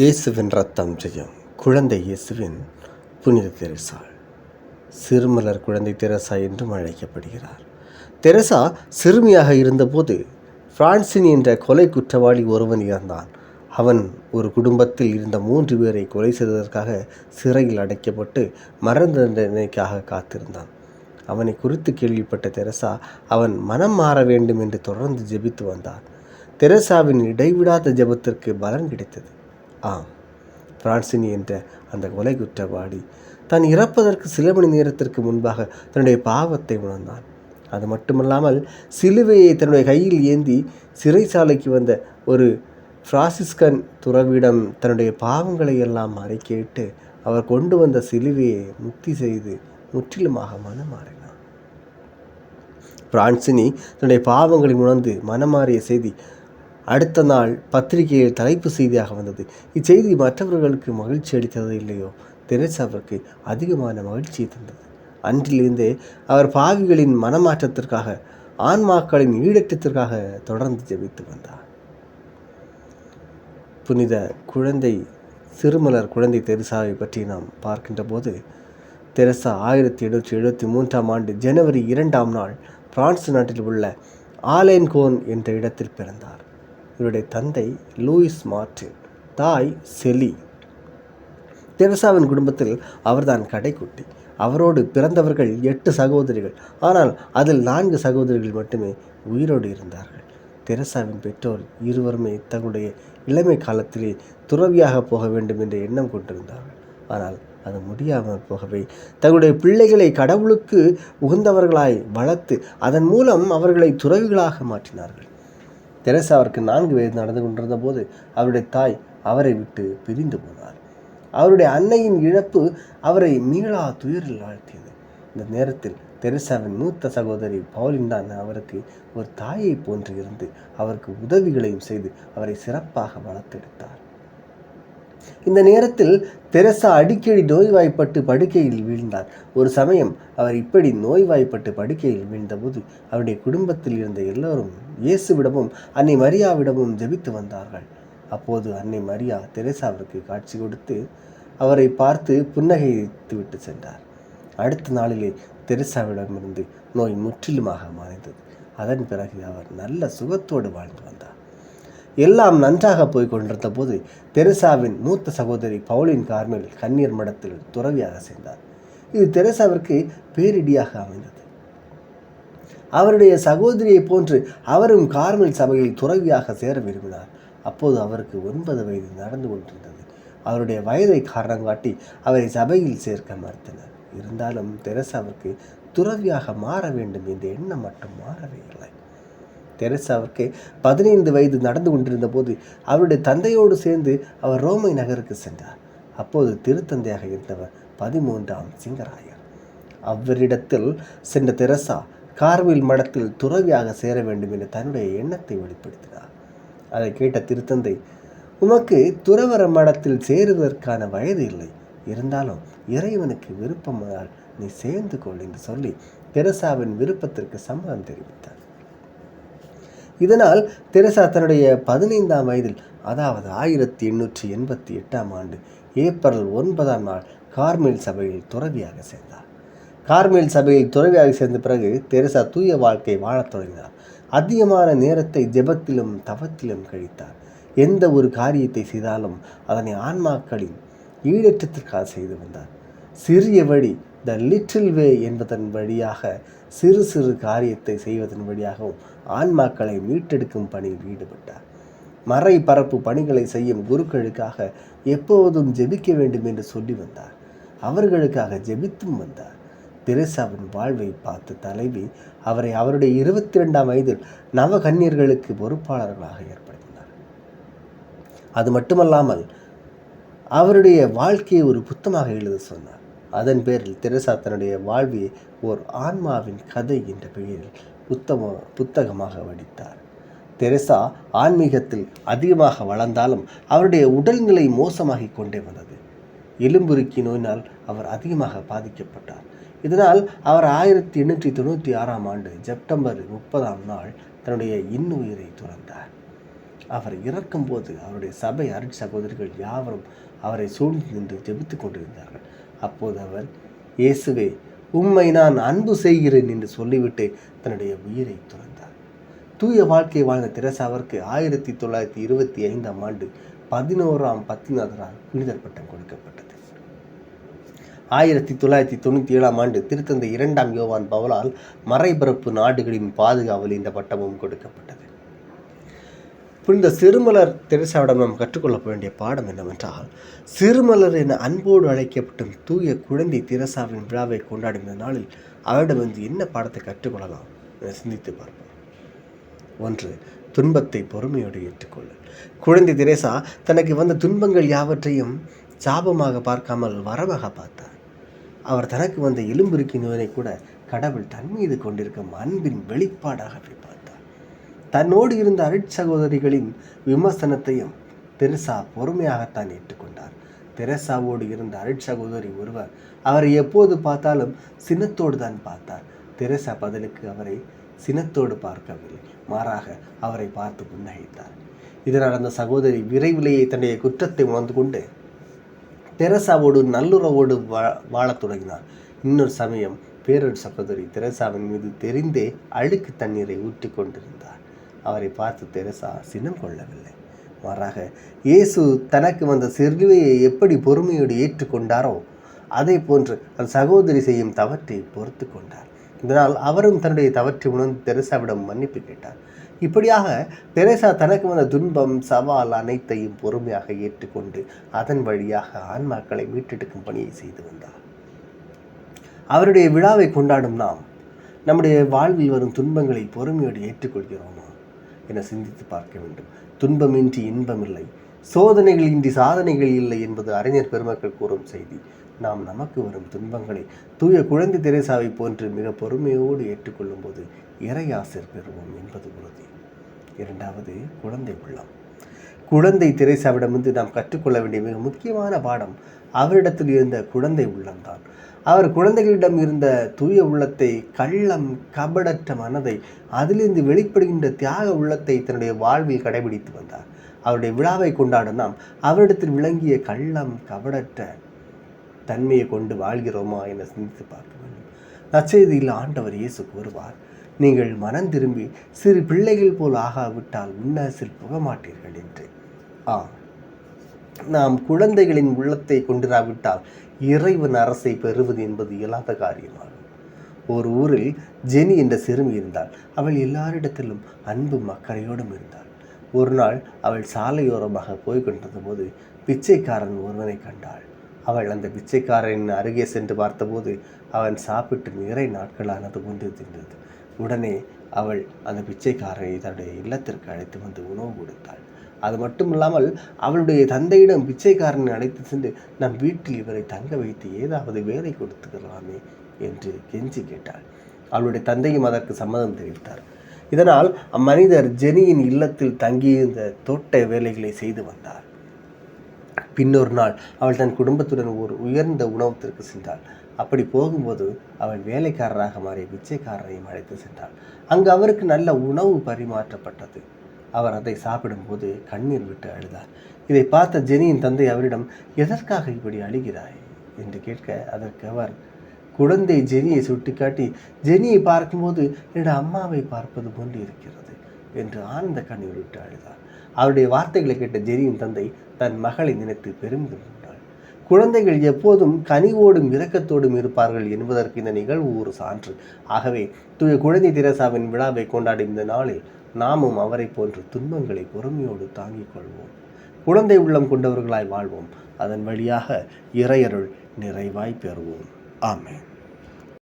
இயேசுவின் ரத்தம் ஜெயம். குழந்தை இயேசுவின் புனித தெரசாள். சிறுமலர் குழந்தை தெரசா என்றும் அழைக்கப்படுகிறார். தெரசா சிறுமியாக இருந்தபோது பிரான்சின் என்ற கொலை குற்றவாளி ஒருவன் இறந்தான். அவன் ஒரு குடும்பத்தில் இருந்த மூன்று பேரை கொலை செய்ததற்காக சிறையில் அடைக்கப்பட்டு மரண தண்டனைக்காக காத்திருந்தான். அவனை குறித்து கேள்விப்பட்ட தெரசா அவன் மனம் மாற வேண்டும் என்று தொடர்ந்து ஜெபித்து வந்தான். தெரசாவின் இடைவிடாத ஜெபத்திற்கு பலன் கிடைத்தது. ஆம். பிரான்சினி என்ற அந்த கொலை குற்றவாளி தான் இறப்பதற்கு சில மணி நேரத்திற்கு முன்பாக தன்னுடைய பாவத்தை உணர்ந்தான். அது மட்டுமல்லாமல் சிலுவையை தன்னுடைய கையில் ஏந்தி சிறைச்சாலைக்கு வந்த ஒரு பிராசிஸ்கன் துறவிடம் தன்னுடைய பாவங்களை எல்லாம் அறிக்கையிட்டு அவர் கொண்டு வந்த சிலுவையை முக்தி செய்து முற்றிலுமாக மனமாறினார் பிரான்சினி தன்னுடைய பாவங்களை உணர்ந்து மனமாறிய செய்தி அடுத்த நாள் பத்திரிகையில் தலைப்பு செய்தியாக வந்தது. இச்செய்தி மற்றவர்களுக்கு மகிழ்ச்சி அளித்தது இல்லையோ? தெரேசாவிற்கு அதிகமான மகிழ்ச்சியை தந்தது. அன்றிலிருந்தே அவர் பாவிகளின் மனமாற்றத்திற்காக ஆன்மாக்களின் ஈடற்றத்திற்காக தொடர்ந்து ஜெபித்து வந்தார். புனித குழந்தை சிறுமலர் குழந்தை தெரசாவை பற்றி நாம் பார்க்கின்ற போது தெரசா ஆயிரத்தி எழுநூற்றி எழுபத்தி மூன்றாம் ஆண்டு ஜனவரி இரண்டாம் நாள் பிரான்ஸ் நாட்டில் உள்ள ஆலேன்கோன் என்ற இடத்தில் பிறந்தார். இவருடைய தந்தை லூயிஸ் மார்டின் தாய் செலி. தெரசாவின் குடும்பத்தில் அவர்தான் கடைக்குட்டி. அவரோடு பிறந்தவர்கள் எட்டு சகோதரிகள். ஆனால் அதில் நான்கு சகோதரிகள் மட்டுமே உயிரோடு இருந்தார்கள். தெரசாவின் பெற்றோர் இருவருமே தங்களுடைய இளமை காலத்திலே துறவியாக போக வேண்டும் என்ற எண்ணம் கொண்டிருந்தார்கள். ஆனால் அது முடியாமல் போகவே தங்களுடைய பிள்ளைகளை கடவுளுக்கு உகந்தவர்களாய் வளர்த்து அதன் மூலம் அவர்களை துறவிகளாக மாற்றினார்கள். தெரசாவிற்கு அவருக்கு நான்கு வயது நடந்து கொண்டிருந்த போது அவருடைய தாய் அவரை விட்டு பிரிந்து போனார் அவருடைய அன்னையின் இழப்பு அவரை மீளா துயரில் ஆழ்த்தியது. இந்த நேரத்தில் தெரசாவின் மூத்த சகோதரி பவுலின் தான் அவருக்கு ஒரு தாயை போன்று இருந்து அவருக்கு உதவிகளையும் செய்து அவரை சிறப்பாக வளர்த்தெடுத்தார். இந்த நேரத்தில் தெரசா அடிக்கடி நோய்வாய்ப்பட்டு படுக்கையில் வீழ்ந்தார். ஒரு சமயம் அவர் இப்படி நோய்வாய்ப்பட்டு படுக்கையில் வீழ்ந்தபோது அவருடைய குடும்பத்தில் இருந்த எல்லோரும் இயேசுவிடமும் அன்னை மரியாவிடமும் ஜெபித்து வந்தார்கள். அப்போது அன்னை மரியா தெரேசாவிற்கு காட்சி கொடுத்து அவரை பார்த்து புன்னகைத்து விட்டு சென்றார். அடுத்த நாளிலே தெரேசாவிடமிருந்து நோய் முற்றிலுமாக மறைந்தது. அதன் பிறகு அவர் நல்ல சுகத்தோடு வாழ்ந்து வந்தார். எல்லாம் நன்றாக போய் கொண்டிருந்த போது தெரசாவின் மூத்த சகோதரி பவுலின் கார்மேல் கண்ணீர் மடத்தில் துறவியாக சேர்ந்தார். இது தெரசாவிற்கு பேரிடியாக அமைந்தது. அவருடைய சகோதரியை போன்று அவரும் கார்மல் சபையில் துறவியாக சேர விரும்பினார். அப்போது அவருக்கு ஒன்பது வயது நடந்து கொண்டிருந்தது. அவருடைய வயதை காரணம் காட்டி அவரை சபையில் சேர்க்க மறுத்தனர். இருந்தாலும் தெரசாவிற்கு துறவியாக மாற வேண்டும் என்ற எண்ணம் மட்டும் மாறவே இல்லை. தெரசாவிற்கு பதினைந்து வயது நடந்து கொண்டிருந்த போது அவருடைய தந்தையோடு சேர்ந்து அவர் ரோமை நகருக்கு சென்றார். அப்போது திருத்தந்தையாக இருந்தவர் பதிமூன்றாம் சிங்கராயர். அவரிடத்தில் சென்ற தெரசா கார்வில் மடத்தில் துறவியாக சேர வேண்டும் என்ற தன்னுடைய எண்ணத்தை வெளிப்படுத்தினார். அதை கேட்ட திருத்தந்தை உமக்கு துறவர மடத்தில் சேருவதற்கான வயது இல்லை. இருந்தாலும் இறைவனுக்கு விருப்பமானால் நீ சேர்ந்து கொள் என்று சொல்லி தெரசாவின் விருப்பத்திற்கு சம்மதம் தெரிவித்தார். இதனால் தெரசா தன்னுடைய பதினைந்தாம் வயதில் அதாவது ஆயிரத்தி எண்ணூற்றி எண்பத்தி எட்டாம் ஆண்டு ஏப்ரல் ஒன்பதாம் நாள் கார்மேல் சபையில் துறவியாக சேர்ந்தார். கார்மேல் சபையில் துறவியாக சேர்ந்த பிறகு தெரசா தூய வாழ்க்கை வாழத் தொடங்கினார். அதிகமான நேரத்தை ஜெபத்திலும் தவத்திலும் கழித்தார். எந்த ஒரு காரியத்தை செய்தாலும் அதனை ஆன்மாக்களின் ஈடேற்றத்திற்காக செய்து வந்தார். சிறிய வழி த லிட்டில் வே என்பதன் வழியாக சிறு சிறு காரியத்தை செய்வதன் வழியாகவும் ஆன்மாக்களை மீட்டெடுக்கும் பணியில் ஈடுபட்டார். மறை பரப்பு பணிகளை செய்யும் குருக்களுக்காக எப்போதும் ஜெபிக்க வேண்டும் என்று சொல்லி வந்தார். அவர்களுக்காக ஜெபித்தும் வந்தார். தெரேசாவின் வாழ்வை பார்த்து தலைவி அவரை அவருடைய இருபத்தி ரெண்டாம் வயதில் நவகன்னியர்களுக்கு பொறுப்பாளர்களாக ஏற்படுத்தினார். அது மட்டுமல்லாமல் அவருடைய வாழ்க்கையை ஒரு புத்தமாக எழுத சொன்னார். அதன் பேரில் தெரசா தன்னுடைய வாழ்வியை ஓர் ஆன்மாவின் கதை என்ற பெயரில் புத்தம புத்தகமாக வடித்தார். தெரசா ஆன்மீகத்தில் அதிகமாக வளர்ந்தாலும் அவருடைய உடல்நிலை மோசமாகி கொண்டே வந்தது. எலும்புருக்கி நோயினால் அவர் அதிகமாக பாதிக்கப்பட்டார். இதனால் அவர் ஆயிரத்தி எண்ணூற்றி தொண்ணூற்றி ஆறாம் ஆண்டு செப்டம்பர் முப்பதாம் நாள் தன்னுடைய இன்னுயிரை துறந்தார். அவர் இறக்கும்போது அவருடைய சபை அருட் சகோதரிகள் யாவரும் அவரை சூழ்ந்து நின்று ஜெபித்து கொண்டிருந்தார்கள். அப்போது அவர் இயேசுவே உம்மை நான் அன்பு செய்கிறேன் என்று சொல்லிவிட்டு தன்னுடைய உயிரை துறந்தார் தூய வாழ்க்கை வாழ்ந்த தெரசாவிற்கு ஆயிரத்தி தொள்ளாயிரத்தி இருபத்தி ஐந்தாம் ஆண்டு பதினோராம் பத்திநாதரால் புனிதர் பட்டம் கொடுக்கப்பட்டது. ஆயிரத்தி தொள்ளாயிரத்தி தொண்ணூற்றி ஏழாம் ஆண்டு திருத்தந்தை இரண்டாம் யோவான் பவலால் மறைபரப்பு நாடுகளின் பாதுகாவல் இந்த பட்டமும் கொடுக்கப்பட்டது. புனித சிறுமலர் தெரசாவிடம் நாம் கற்றுக்கொள்ள வேண்டிய பாடம் என்னவென்றால் சிறுமலர் என அன்போடு அழைக்கப்பட்டும் தூய குழந்தை தெரசாவின் விழாவை கொண்டாடும் இந்த நாளில் அவரிடமிருந்து என்ன பாடத்தை கற்றுக்கொள்ளலாம் என சிந்தித்து பார்ப்போம். ஒன்று துன்பத்தை பொறுமையோடு ஏற்றுக்கொள்ள குழந்தை தெரேசா தனக்கு வந்த துன்பங்கள் யாவற்றையும் சாபமாக பார்க்காமல் வரமாக பார்த்தார். அவர் தனக்கு வந்த எலும்புருக்கி நோயினை கூட கடவுள் தன் மீது கொண்டிருக்கும் அன்பின் வெளிப்பாடாகவே பார்த்தார். தன்னோடு இருந்த அருட்சகோதரிகளின் விமர்சனத்தையும் தெரசா பொறுமையாகத்தான் ஏற்றுக்கொண்டார். தெரசாவோடு இருந்த அருட்சகோதரி ஒருவர் அவரை எப்போது பார்த்தாலும் சினத்தோடு தான் பார்த்தார். தெரசா பதிலுக்கு அவரை சினத்தோடு பார்க்கவில்லை. மாறாக அவரை பார்த்து புன்னகைத்தார். இதனால் அந்த சகோதரி விரைவிலேயே தன்னுடைய குற்றத்தை உணர்ந்து கொண்டு தெரசாவோடு நல்லுறவோடு வா வாழத் தொடங்கினார். இன்னொரு சமயம் பேரொரு சகோதரி தெரசாவின் மீது தெரிந்தே அழுக்கு தண்ணீரை ஊற்றி கொண்டிருந்தார். அவரை பார்த்து தெரசா சினம் கொள்ளவில்லை. மாறாக இயேசு தனக்கு வந்த சிறுவையை எப்படி பொறுமையோடு ஏற்றுக்கொண்டாரோ அதே போன்று அந்த சகோதரி செய்யும் தவற்றை பொறுத்து கொண்டார். இதனால் அவரும் தன்னுடைய தவற்றை உணர்ந்து தெரசாவிடம் மன்னிப்பு கேட்டார். இப்படியாக தெரேசா தனக்கு வந்த துன்பம் சவால் அனைத்தையும் பொறுமையாக ஏற்றுக்கொண்டு அதன் வழியாக ஆன்மாக்களை மீட்டெடுக்கும் பணியை செய்து வந்தார். அவருடைய விழாவை கொண்டாடும் நாம் நம்முடைய வாழ்வில் வரும் துன்பங்களை பொறுமையோடு ஏற்றுக்கொள்கிறோமா? என சிந்தித்து பார்க்க வேண்டும். துன்பமின்றி இன்பமில்லை. சோதனைகள் இன்றி சாதனைகள் இல்லை என்பது அறிஞர் பெருமக்கள் கூறும் செய்தி. நாம் நமக்கு வரும் துன்பங்களை தூய குழந்தை தெரேசாவை போன்று மிக பொறுமையோடு ஏற்றுக்கொள்ளும் போது இறையாசிர் பெறுவோம் என்பது உறுதி. இரண்டாவது குழந்தை உள்ளம். குழந்தை தெரேசாவிடமிருந்து நாம் கற்றுக்கொள்ள வேண்டிய மிக முக்கியமான பாடம் அவரிடத்தில் இருந்த குழந்தை உள்ளம்தான். அவர் குழந்தைகளிடம் இருந்த தூய உள்ளத்தை கள்ளம் கபடற்ற மனதை அதிலிருந்து வெளிப்படுகின்ற தியாக உள்ளத்தை தன்னுடைய வாழ்வில் கடைபிடித்து வந்தார். அவருடைய விழாவை கொண்டாடும் நாம் அவரிடத்தில் விளங்கிய கள்ளம் கபடற்ற தன்மையை கொண்டு வாழ்கிறோமா என சிந்தித்து பார்க்க வேண்டும். நச்செய்தியில் ஆண்டவர் இயேசு கூறுவார் நீங்கள் மனம் திரும்பி சிறு பிள்ளைகள் போல் ஆகாவிட்டால் உன்னசில் புக மாட்டீர்கள் என்று. ஆ நாம் குழந்தைகளின் உள்ளத்தை கொண்டிராவிட்டால் இறைவன் அரசை பெறுவது என்பது இயலாத காரியமாகும். ஒரு ஊரில் ஜெனி என்ற சிறுமி இருந்தாள். அவள் எல்லாரிடத்திலும் அன்பும் அக்கறையோடும் இருந்தாள். ஒரு நாள் அவள் சாலையோரமாக போய்கொண்டிருந்த போது பிச்சைக்காரன் ஒருவனை கண்டாள். அவள் அந்த பிச்சைக்காரனின் அருகே சென்று பார்த்தபோது அவன் சாப்பிட்டு நிறை நாட்களானது கொண்டு தின்றது உடனே அவள் அந்த பிச்சைக்காரனை தன்னுடைய இல்லத்திற்கு அழைத்து வந்து உணவு கொடுத்தாள். அது மட்டும் இல்லாமல் அவளுடைய தந்தையிடம் பிச்சைக்காரனை அழைத்து சென்று நம் வீட்டில் இவரை தங்க வைத்து ஏதாவது வேலை கொடுத்துக்கலாமே? என்று கெஞ்சி கேட்டாள். அவளுடைய தந்தையும் அதற்கு சம்மதம் தெரிவித்தார். இதனால் அம்மனிதர் ஜெனியின் இல்லத்தில் தங்கியிருந்த தோட்ட வேலைகளை செய்து வந்தார். பின்னொரு நாள் அவள் தன் குடும்பத்துடன் ஒரு உயர்ந்த உணவத்திற்கு சென்றாள். அப்படி போகும்போது அவள் வேலைக்காரராக மாறிய பிச்சைக்காரரையும் அழைத்து சென்றாள். அங்கு அவருக்கு நல்ல உணவு பரிமாற்றப்பட்டது. அவர் அதை சாப்பிடும்போது கண்ணீர் விட்டு அழுதார். இதை பார்த்த ஜெனியின் தந்தை அவரிடம் எதற்காக இப்படி அழுகிறாய்? என்று கேட்க அதற்கு அவர் குழந்தை ஜெனியை சுட்டிக்காட்டி ஜெனியை பார்க்கும்போது என்னோட அம்மாவை பார்ப்பது போன்று இருக்கிறது என்று ஆனந்த கண்ணீர் விட்டு அழுதார். அவருடைய வார்த்தைகளை கேட்ட ஜெனியின் தந்தை தன் மகளை நினைத்து பெருமிதம் கொண்டாள் குழந்தைகள் எப்போதும் கனிவோடும் இரக்கத்தோடும் இருப்பார்கள் என்பதற்கு இந்த நிகழ்வு ஒரு சான்று. ஆகவே தூய குழந்தை திரசாவின் விழாவை கொண்டாடும் இந்த நாளில் நாமும் அவரை போன்று துன்பங்களை பொறுமையோடு தாங்கிக் கொள்வோம். குழந்தை உள்ளம் கொண்டவர்களாய் வாழ்வோம். அதன் வழியாக இறையருள் நிறைவாய் பெறுவோம். ஆமேன்.